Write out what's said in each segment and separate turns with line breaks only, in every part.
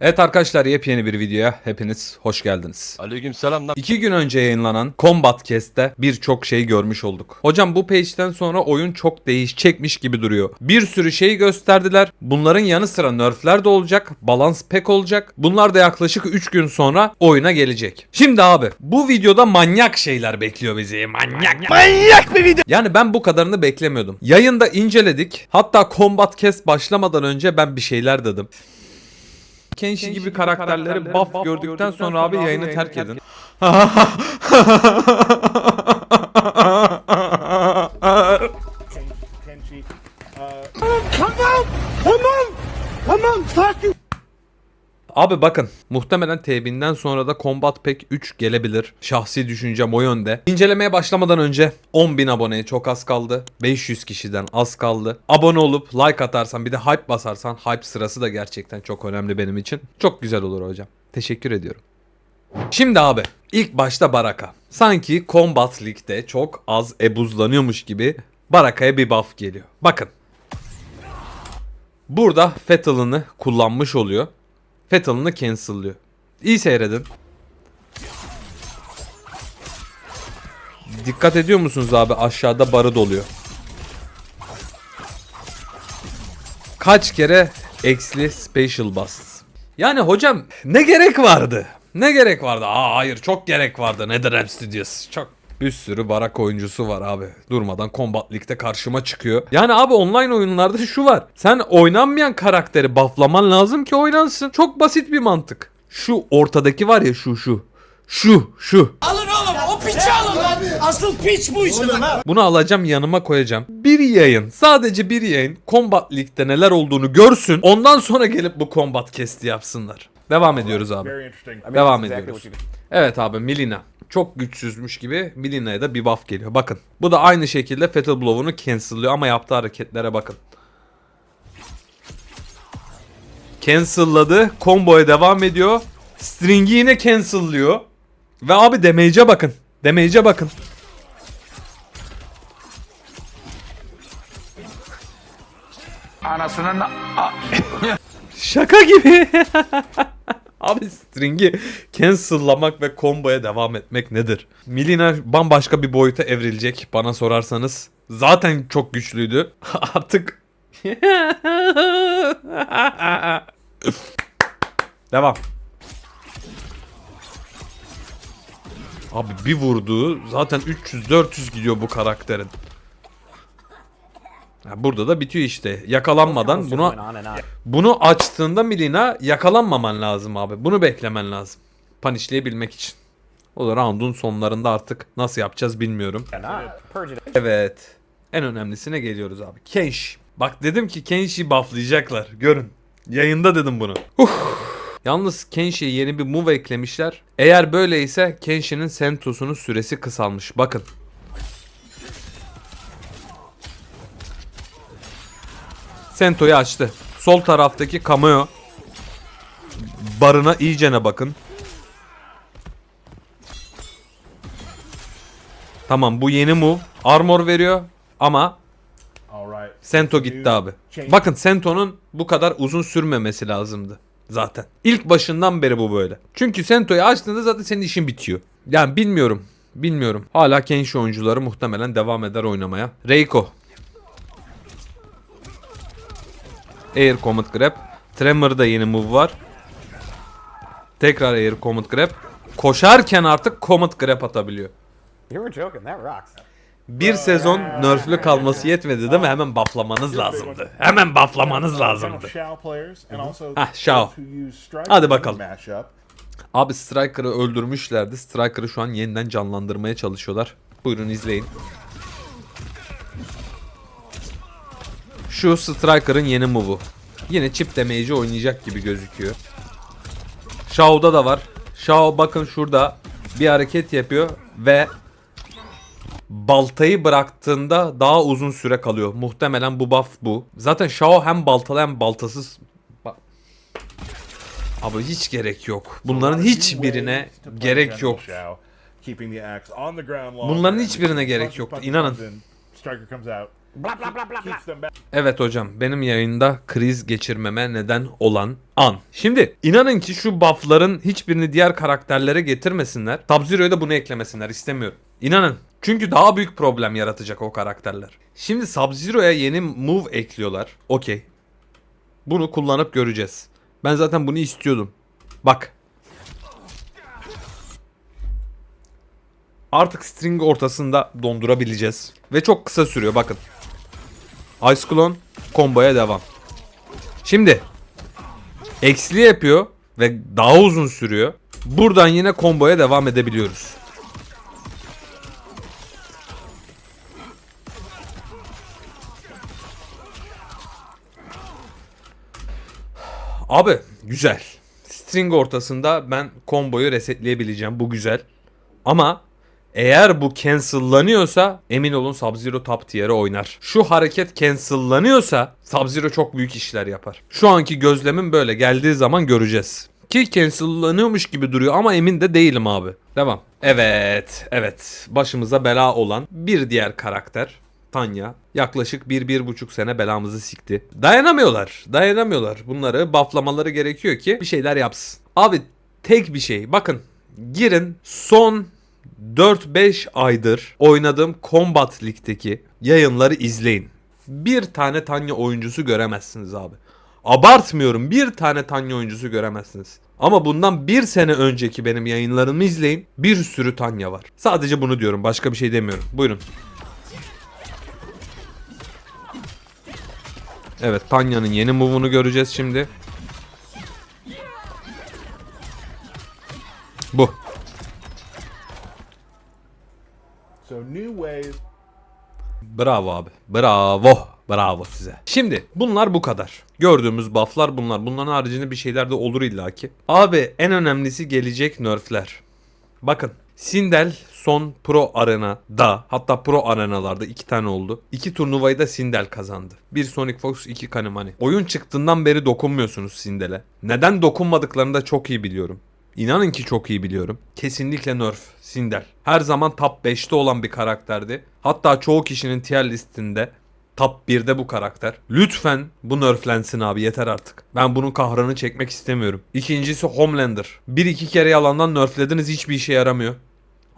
Evet arkadaşlar yepyeni bir videoya hepiniz hoş geldiniz.
Aleyküm selam lan.
İki gün önce yayınlanan Combat Cast'te birçok şey görmüş olduk. Hocam bu page'den sonra oyun çok değişecekmiş gibi duruyor. Bir sürü şey gösterdiler. Bunların yanı sıra nerfler de olacak. Balans pek olacak. Bunlar da yaklaşık 3 gün sonra oyuna gelecek. Şimdi abi bu videoda manyak şeyler bekliyor bizi. Manyak. Manyak bir video. Yani ben bu kadarını beklemiyordum. Yayında inceledik. Hatta Combat Cast başlamadan önce ben bir şeyler dedim. Kenshi gibi karakterleri buff gördükten sonra abi yayını terk edin. Abi bakın muhtemelen T1000'den sonra da Combat Pack 3 gelebilir. Şahsi düşüncem o yönde. İncelemeye başlamadan önce 10.000 aboneye çok az kaldı. 500 kişiden az kaldı. Abone olup like atarsan bir de hype basarsan hype sırası da gerçekten çok önemli benim için. Çok güzel olur hocam. Teşekkür ediyorum. Şimdi abi ilk başta Baraka. Sanki Combat League'de çok az ebuzlanıyormuş gibi Baraka'ya bir buff geliyor. Bakın. Burada Fatal'ını kullanmış oluyor. Fatal'ını cancel'lıyor. İyi seyredin. Dikkat ediyor musunuz abi aşağıda barı doluyor. Kaç kere X'li Special Bust. Yani hocam ne gerek vardı? Ne gerek vardı? Aa hayır çok gerek vardı. NetherRealm Studios. Çok bir sürü barak oyuncusu var abi. Durmadan Combat League'de karşıma çıkıyor. Yani abi online oyunlarda şu var. Sen oynanmayan karakteri bufflaman lazım ki oynansın. Çok basit bir mantık. Şu ortadaki var ya şu şu. Şu şu.
Alın oğlum o piçi alın lan. Asıl piç bu işte lan.
Bunu alacağım yanıma koyacağım. Bir yayın sadece bir yayın Combat League'de neler olduğunu görsün. Ondan sonra gelip bu Combat Cast'i yapsınlar. Devam ediyoruz abi. Devam ediyoruz. Evet abi Milina. Çok güçsüzmüş gibi Milina'ya da bir buff geliyor. Bakın. Bu da aynı şekilde Fatal Blow'unu cancel'lıyor ama yaptığı hareketlere bakın. Cancel'ladı. Combo'ya devam ediyor. String'i yine cancel'lıyor. Ve abi damage'e bakın. Damage'e bakın.
Anasının
Şaka gibi. Abi string'i cancel'lamak ve combo'ya devam etmek nedir? Milina bambaşka bir boyuta evrilecek bana sorarsanız. Zaten çok güçlüydü. Artık Devam. Abi bir vurduğu zaten 300-400 gidiyor bu karakterin. Ha, burada da bitiyor işte. Yakalanmadan bunu bunu açtığında Milina yakalanmaman lazım abi. Bunu beklemen lazım. Punishleyebilmek için. O da round'un sonlarında artık nasıl yapacağız bilmiyorum. Evet. En önemlisine geliyoruz abi. Kenshi. Bak dedim ki Kenshi'yi bufflayacaklar. Görün. Yayında dedim bunu. Uf. Yalnız Kenshi'ye yeni bir move eklemişler. Eğer böyleyse Kenshi'nin Sento'sunun süresi kısalmış. Bakın. Sento'yu açtı. Sol taraftaki cameo barına iyicene bakın. Tamam bu yeni move. Armor veriyor ama. Sento gitti abi. Bakın Sento'nun bu kadar uzun sürmemesi lazımdı zaten. İlk başından beri bu böyle. Çünkü Sento'yu açtığında zaten senin işin bitiyor. Yani bilmiyorum. Bilmiyorum. Hala Kenshi oyuncuları muhtemelen devam eder oynamaya. Reiko. Air Comet Grab. Tremor'da yeni move var. Tekrar Air Comet Grab. Koşarken artık Comet Grab atabiliyor.
You were joking. That rocks.
Bir sezon nerflü kalması yetmedi değil mi? Hemen bufflamanız lazımdı. Hemen bufflamanız lazımdı.
Shao players and also
Ah, Shao.
use Strike
Hadi bakalım. Abi Striker'ı öldürmüşlerdi. Striker'ı şu an yeniden canlandırmaya çalışıyorlar. Buyurun izleyin. Şu Striker'ın yeni move'u. Yine chip damage'i oynayacak gibi gözüküyor. Shao'da da var. Shao bakın şurada bir hareket yapıyor ve baltayı bıraktığında daha uzun süre kalıyor. Muhtemelen bu buff bu. Zaten Shao hem baltalı hem baltasız. Ba- Abi hiç gerek yok. Bunların hiçbirine gerek yok. Bunların hiçbirine gerek yoktu, inanın.
Blah.
keeps them back.
Evet hocam benim yayında kriz geçirmeme neden olan an. Şimdi inanın ki şu buffların hiçbirini diğer karakterlere getirmesinler. Sub-Zero'ya da bunu eklemesinler istemiyorum. İnanın. Çünkü daha büyük problem yaratacak o karakterler. Şimdi Sub-Zero'ya yeni move ekliyorlar. Okey. Bunu kullanıp göreceğiz. Ben zaten bunu istiyordum. Bak. Artık string ortasında dondurabileceğiz. Ve çok kısa sürüyor bakın. Ice Clone komboya devam. Şimdi eksili yapıyor ve daha uzun sürüyor. Buradan yine komboya devam edebiliyoruz. Abi güzel. String ortasında ben komboyu resetleyebileceğim. Bu güzel. Ama eğer bu cancellanıyorsa emin olun Sub-Zero top tier'e oynar. Şu hareket cancellanıyorsa Sub-Zero çok büyük işler yapar. Şu anki gözlemim böyle. Geldiği zaman göreceğiz. Ki cancellanıyormuş gibi duruyor ama emin de değilim abi. Devam. Evet, evet. Başımıza bela olan bir diğer karakter. Tanya yaklaşık bir, bir buçuk sene belamızı sikti. Dayanamıyorlar. Dayanamıyorlar. Bunları bufflamaları gerekiyor ki bir şeyler yapsın. Abi tek bir şey. Bakın girin son 4-5 aydır oynadığım Combat League'deki yayınları izleyin. Bir tane Tanya oyuncusu göremezsiniz abi. Abartmıyorum bir tane Tanya oyuncusu göremezsiniz. Ama bundan bir sene önceki benim yayınlarımı izleyin. Bir sürü Tanya var. Sadece bunu diyorum. Başka bir şey demiyorum. Buyurun. Evet Tanya'nın yeni move'unu göreceğiz şimdi. Bu.
So new ways.
Bravo abi. Bravo. Bravo size. Şimdi bunlar bu kadar. Gördüğümüz bufflar bunlar. Bunların haricinde bir şeyler de olur illaki. Abi en önemlisi gelecek nerfler. Bakın Sindel son Pro Arena'da hatta Pro Arenalarda iki tane oldu. İki turnuvayı da Sindel kazandı. Bir Sonic Fox iki Kanimani. Oyun çıktığından beri dokunmuyorsunuz Sindel'e. Neden dokunmadıklarını da çok iyi biliyorum. İnanın ki çok iyi biliyorum. Kesinlikle nerf Sindel. Her zaman top 5'te olan bir karakterdi. Hatta çoğu kişinin tier listinde Top 1'de bu karakter. Lütfen bu nerflensin abi yeter artık. Ben bunun kahrını çekmek istemiyorum. İkincisi Homelander. Bir iki kere yalandan nerflediniz hiçbir işe yaramıyor.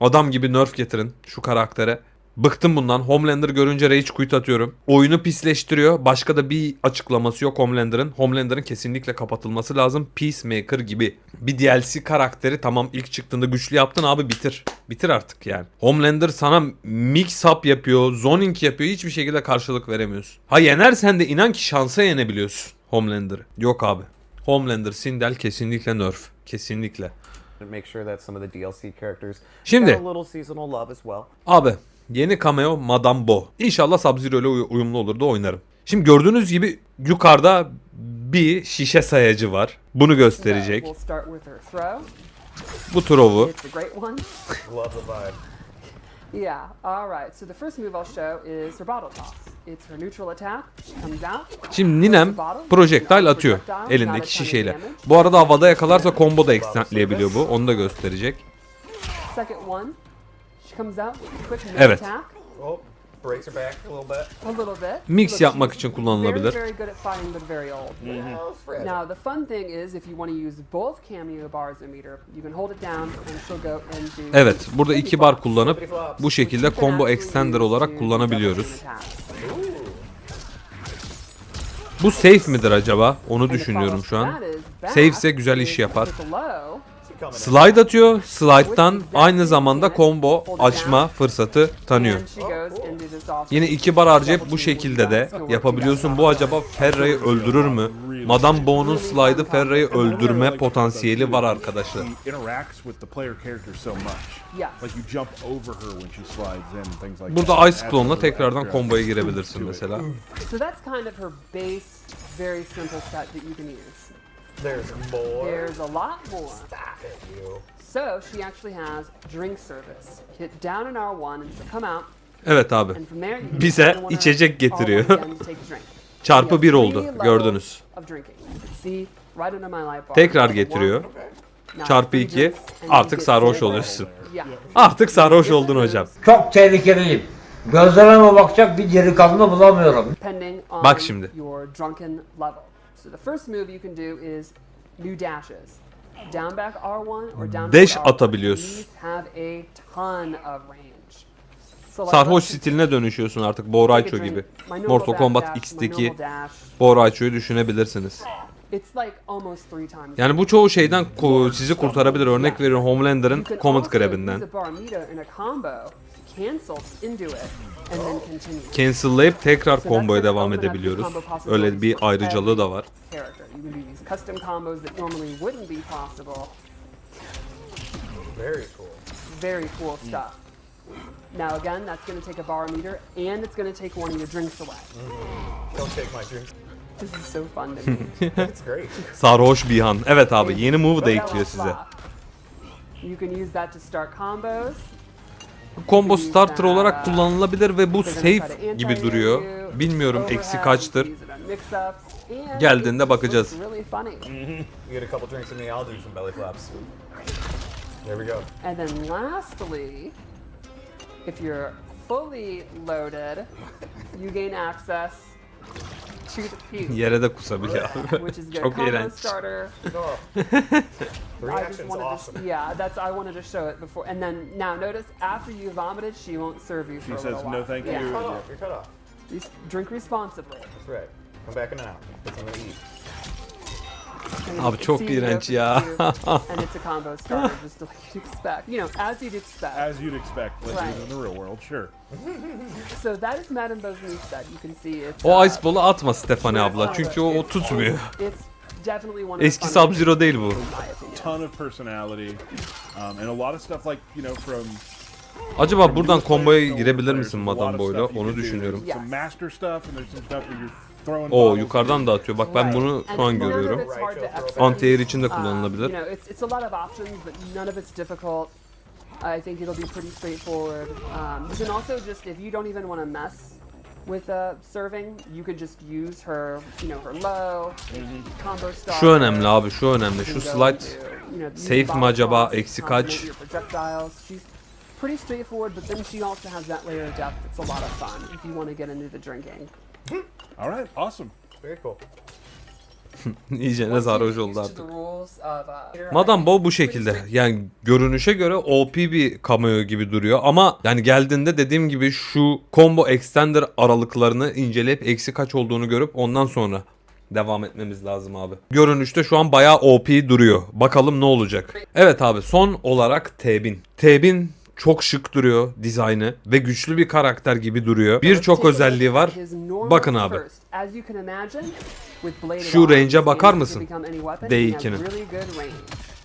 Adam gibi nerf getirin şu karaktere. Bıktım bundan. Homelander görünce rage quit atıyorum. Oyunu pisleştiriyor. Başka da bir açıklaması yok Homelander'ın. Homelander'ın kesinlikle kapatılması lazım. Peacemaker gibi. Bir DLC karakteri tamam ilk çıktığında güçlü yaptın abi bitir. Bitir artık yani. Homelander sana mix up yapıyor, zoning yapıyor. Hiçbir şekilde karşılık veremiyorsun. Ha yenersen de inan ki şansa yenebiliyorsun Homelander'ı. Yok abi. Homelander, Sindel kesinlikle nerf. Kesinlikle. Şimdi-. Abi yeni cameo Madame Bo. İnşallah Sub-Zero ile uy- uyumlu olur da oynarım. Şimdi gördüğünüz gibi yukarıda bir şişe sayacı var. Bunu gösterecek. Bu Trov'u.
Yeah, all right. So the first move I'll show is her bottle toss. It's her neutral attack. She comes out.
Şimdi Ninem projektile atıyor elindeki şişeyle. Bu arada havada yakalarsa combo da extendleyebiliyor bu. Onu da gösterecek.
Second one, comes out quick mid
Evet.
attack.
Oh, breaks her back a little bit.
A little bit.
Mix
Look,
yapmak
she's
için kullanılabilir.
Very, very good at fighting, but very old.
Oh, it's fragile.
Now, the fun thing is, if you want to use both cameo bars in meter, you can hold it down and she'll go and do.
Evet burada iki bar kullanıp bu şekilde combo extender olarak kullanabiliyoruz. Bu safe midir acaba? Onu düşünüyorum şu an. Safe ise güzel iş yapar. Slide atıyor. Slide'dan aynı zamanda combo açma fırsatı tanıyor. Yine iki bar harcayıp bu şekilde de yapabiliyorsun. Bu acaba Ferra'yı öldürür mü? Madame Bo'nun slide'ı Ferra'yı öldürme potansiyeli var arkadaşlar. Burada. Ice Clone'la tekrardan komboya girebilirsin mesela.
So that's kind of her base, very simple set that you can use.
There's more.
There's a lot more.
Stop it, you.
So she actually has drink service. Hit down in R1 and she'll come out,
Evet abi.
and from there you can
Bize içecek getiriyor.
R1 again to take a drink.
Çarpı
We have
1
three
oldu. Gördünüz.
of drinking. You can see right under my light bar.
Tekrar getiriyor.
Now
Çarpı
three
2.
drinks, and you
Artık
get
sarhoş
zero.
oluyorsun.
Yeah.
Artık sarhoş oldun hocam.
Çok tehlikeliyim. Gözlerime bakacak bir delikanlı bulamıyorum.
depending on
Bak şimdi.
your drunken level. So the first move you can do is new dashes. Down back R1 or down
Dash
back R1.
atabiliyorsun.
These have a ton of range. So like
Sarhoş
let's
stiline dönüşüyorsun artık
drink.
gibi. Mortal Kombat X'teki Boraicho'yu düşünebilirsiniz.
It's like almost three times.
Yani bu çoğu şeyden ko- sizi kurtarabilir. Örnek veriyorum Homelander'ın
You can
Comet
also
Grab'inden.
use a bar meter in a combo, cancel into it, and then continue.
Cancel'layıp tekrar
like
devam edebiliyoruz. Öyle bir ayrıcalığı da var.
Very cool.
Stuff. Now again, that's going to take a bar meter, and it's going to take one of your drinks away.
Don't take my drink.
This is so fun to me.
It's great.
Sarhoş Bihan. Evet abi yeni move da ekliyor size.
You can use that to start combos.
Combo starter olarak kullanılabilir ve bu safe gibi duruyor. Bilmiyorum eksi kaçtır. Geldiğinde bakacağız.
Really funny.
You get a couple drinks in me, I'll do some belly flaps. There we go.
And then lastly, if you're fully loaded, you gain access to the puke,
Yere de kusabiliyor abi.
which is good.
Çok
Combo
iğrenç.
starter. I just
reaction's
wanted
awesome.
to, yeah, that's I wanted to show it before. And then now notice after you vomited, she won't serve you for
She
a little
says,
while.
"No, thank
yeah.
you."
Cut off. You're cut off.
Res- drink responsibly.
That's right. Come back in an hour. Put something to eat.
And
Abi
it's
çok iğrenç ya.
and it's a combo starter, just like you'd expect. You know, as you'd expect.
As you'd expect, like
Right.
in the real world, sure.
so that is Madame new set. You can see it's.
O
uh,
Ice Ball'u atma Stefani abla çünkü o, o tutmuyor.
It's definitely one of the
Eski
funniest
Sub-Zero değil bu.
in my opinion.
Ton of personality, um, and a lot of stuff like you know from.
Acaba buradan komboya girebilir misin Madame Boy'la? Onu düşünüyorum.
Some master stuff, and there's some stuff where you're throwing.
O yukarıdan da atıyor. Bak ben bunu şu an görüyorum.
it's.
Anti-air için de
Um,
kullanılabilir.
it's, it's it's. I think it'll be pretty straightforward. Um, you can also just, if you don't even want to mess with uh, serving, you could just use her, you know, her low, combo starter.
Şu önemli abi şu önemli. Şu slide
into, you know,
safe mi acaba? Eksi kaç?
pretty straightforward, but then she also has that layer of depth that's a lot of fun if you want to get into the drinking.
All right, awesome.
Very cool.
İyice sarhoş oldu artık.
uh,
Madame Bo bu şekilde. Yani görünüşe göre OP bir cameo gibi duruyor ama yani geldiğinde dediğim gibi şu combo extender aralıklarını inceleyip eksi kaç olduğunu görüp ondan sonra devam etmemiz lazım abi. Görünüşte şu an bayağı OP duruyor. Bakalım ne olacak. Evet abi son olarak Tebin. Tebin çok şık duruyor dizaynı ve güçlü bir karakter gibi duruyor. Birçok özelliği var. Bakın abi. Şu range'e bakar mısın? D2'nin.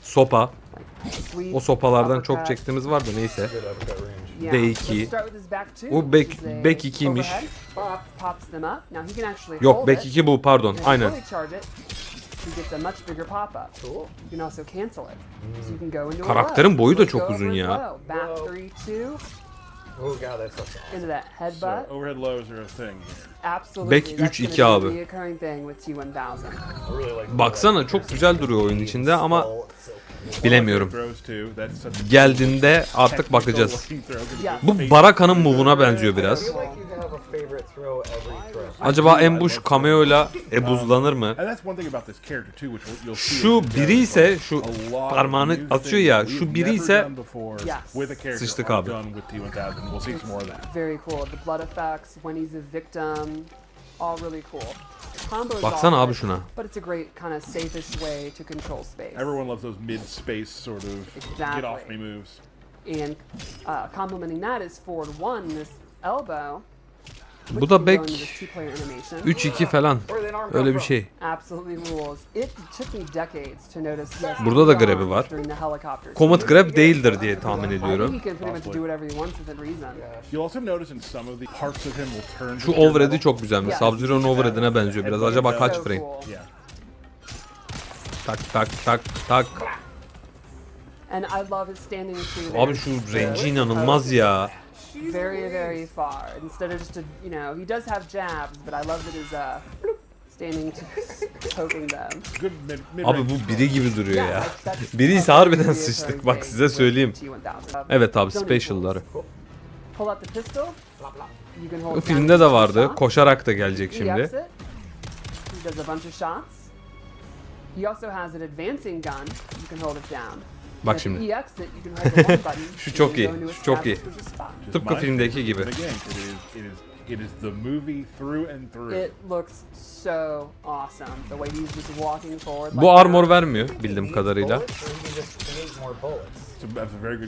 Sopa. O sopalardan çok çektiğimiz vardı neyse.
Good uppercut range.
D2.
O
back- back 2'ymiş. Yok
Yok
back 2 bu pardon. Aynen.
Cool.
Karakterin boyu da çok uzun ya.
Oh god, that's so soft.
Into that
So
headbutt.
overhead lows are a thing.
Absolutely.
Back
that's
3-2
gonna
abi.
be a reoccurring thing with T1000.
I really like the
Baksana çok güzel duruyor oyun içinde ama
so
bilemiyorum.
A
Geldiğinde artık bakacağız. Bu Baraka'nın move'una benziyor biraz. Acaba Ambush cameo'yla ebuzlanır mı?
You'll see.
Şu biri ise şu parmağını atıyor ya şu biri ise Sıçtık abi.
done with T1000. We'll see some more of that.
Very cool. The blood effects, when he's a victim, all really cool. Combo is
Baksana abi şuna.
But it's a great kind of safest way to control space.
Everyone loves those mid-space sort of get off me moves.
And uh, complementing that is forward one, this elbow.
Bu da back
into this two-player animation.
3-2 falan. Öyle bir şey. Burada da grab'i var. Comet. Grab değildir diye tahmin ediyorum. Şu overhead'i çok güzelmiş. Sub-Zero'nun overhead'ine benziyor biraz. Acaba kaç frame? Tak tak tak tak. Abi şu range inanılmaz ya.
Very, very far. Instead of just a, you know, he does have jabs, but I love that his uh, standing poking them.
Good mid, mid
Abi bu biri gibi duruyor
Yeah,
ya.
that's- that's
Biri ise
a
harbiden sıçtık. Bak size söyleyeyim.
T1000.
Evet abi special'ları.
Pull out the pistol. You can hold
Bu
down
filmde de vardı. Koşarak da gelecek şimdi.
exit. He does a bunch of shots. He also has an advancing gun. You can hold it down.
Bak şimdi. Şu çok iyi, şu çok iyi. Tıpkı filmdeki gibi.
it is, the movie through and through.
It looks so awesome. The way he's just walking forward.
Bu armor vermiyor bildiğim kadarıyla.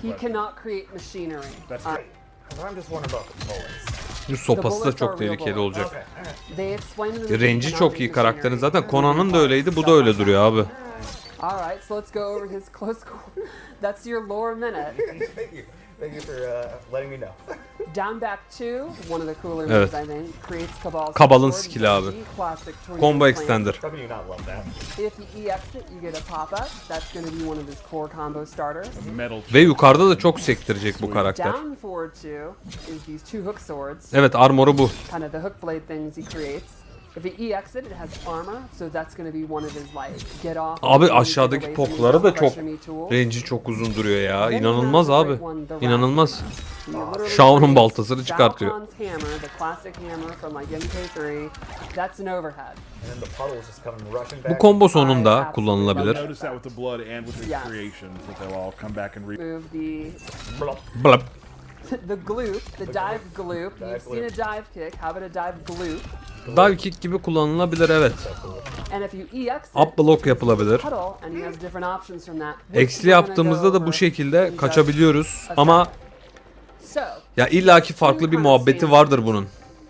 He
cannot create machinery.
That's
Uh,
bullets.
Bu sopası da çok tehlikeli olacak.
Cannot
çok iyi karakterin. Zaten Conan'ın da öyleydi. Bu da öyle duruyor abi.
All right, so let's go over his close. qu- That's your lore minute.
Thank you. Thank you for uh, letting me know.
Down back two, one of the cooler
Evet.
moves I think, creates Cabal's
Kabal'ın
sword,
skill'i abi.
Genji, classic tornado
Combo extender.
How can you not love that?
If you EX it, you get a pop up. That's going to be one of his core combo starters.
Metal.
Ve yukarıda da çok sektirecek bu karakter.
Down forward two is these two hook swords,
Evet armoru bu.
kind of the hook blade things he creates. If he EX it, it has armor, so that's going to be one of his like get off.
Abi aşağıdaki pokları da çok range'i çok uzun duruyor ya. İnanılmaz abi. İnanılmaz.
Creates
baltasını çıkartıyor.
Kahn's hammer, the classic hammer from like MK3. That's an overhead.
And then the puddles just come rushing
Bu combo sonunda kullanılabilir. Blap.
the gloop, the dive gloop. You've seen a dive kick. How about a dive gloop?
Dive kick gibi kullanılabilir evet.
And if you EX it,
Up block yapılabilir.
puddle, and he has different options from that. which
Eksli
we're gonna
yaptığımızda
go
da bu
over
şekilde kaçabiliyoruz. Ama.
So,
ya illaki farklı bir muhabbeti vardır bunun.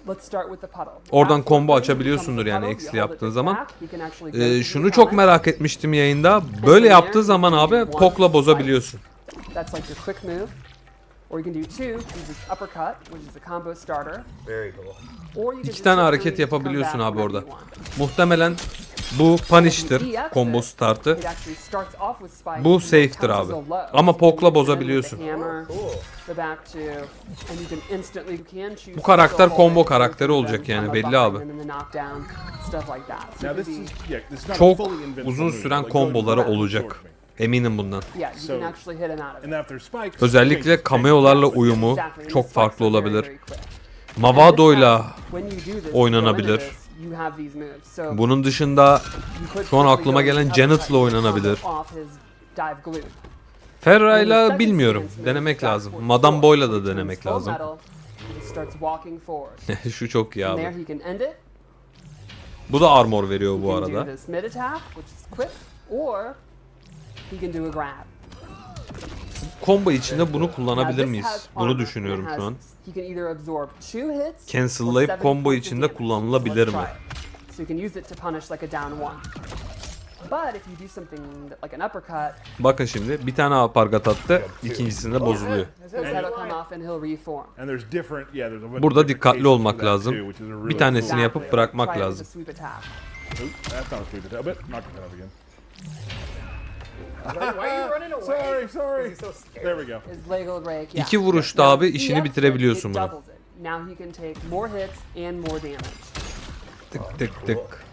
let's start with the puddle.
Oradan
After
combo
the
açabiliyorsundur
puddle,
yani
you hold it
yaptığın zaman.
back, you can actually go
Ee, şunu çok merak etmiştim yayında. Böyle yaptığı zaman abi pokla bozabiliyorsun.
That's like your quick move. Or you can do two, which is uppercut, which is a combo starter.
Very cool.
Or you can
İki tane hareket yapabiliyorsun abi orada. Muhtemelen bu punish'tır. Combo startı. Bu safe'tir abi. Ama pokla
use
bozabiliyorsun.
choose
Bu karakter combo karakteri olacak yani, belli abi.
this this
Çok uzun süren komboları olacak. Eminim bundan. Özellikle cameo'larla uyumu çok farklı olabilir. Mavado'yla oynanabilir. bunun dışında şu an aklıma gelen Janet'la oynanabilir. Ferra'yla bilmiyorum. Denemek lazım. Madame Boy'la da denemek lazım. Şu çok iyi abi. Bu da armor veriyor bu arada. Combo içinde bunu
Now,
kullanabilir
this
miyiz? Bunu düşünüyorum şu an. Cancel'layıp combo içinde kullanılabilir
So
mi?
let's try it. So you can use it to punish like a down one. But if you do something that- like an uppercut,
Bakın şimdi bir tane apargat attı. ikincisinde bozuluyor. Burada dikkatli olmak lazım. Bir tanesini yapıp bırakmak lazım.
Why, why are you running away?
Sorry, sorry.
He's so scared.
There we go.
His legal rake, yeah.
İki vuruşta
Now,
abi
he
işini
exits,
bitirebiliyorsun
it
bunu.
doubles it. Now he can take more hits and more damage.
Tık tık tık.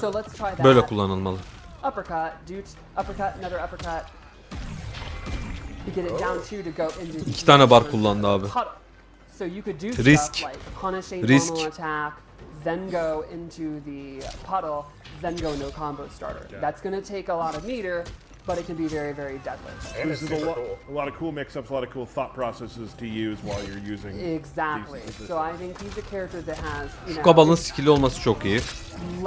So let's try that.
Böyle kullanılmalı.
uppercut, do t- uppercut, another uppercut. You get it down two to go into
İki tane bar kullandı abi.
So you could do
Risk.
stuff like punish a
Risk.
attack, then go into the puddle, then go no combo starter. That's going to take a lot of meter, but it can be very, very deadly.
And
This
it's
is a
super
lot,
cool.
a lot of cool mix-ups, a lot of cool thought processes to use while you're using.
Exactly.
these-
So I think he's a character that has, you know,
Kabal'ın skill'i olması çok iyi.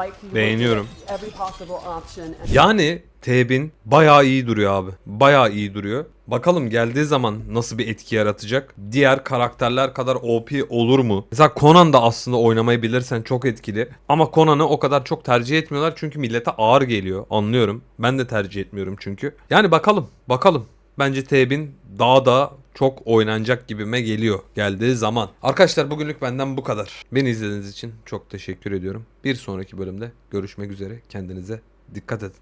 like he
Beğeniyorum.
looks at every possible option and
Yani T-Bin bayağı iyi duruyor abi. Bayağı iyi duruyor. Bakalım geldiği zaman nasıl bir etki yaratacak? Diğer karakterler kadar OP olur mu? Mesela Conan da aslında oynamayı bilirsen çok etkili. Ama Conan'ı o kadar çok tercih etmiyorlar çünkü millete ağır geliyor. Anlıyorum. Ben de tercih etmiyorum çünkü. Yani bakalım. Bakalım. Bence T-Bin daha da çok oynanacak gibime geliyor geldiği zaman. Arkadaşlar bugünlük benden bu kadar. Beni izlediğiniz için çok teşekkür ediyorum. Bir sonraki bölümde görüşmek üzere. Kendinize dikkat edin.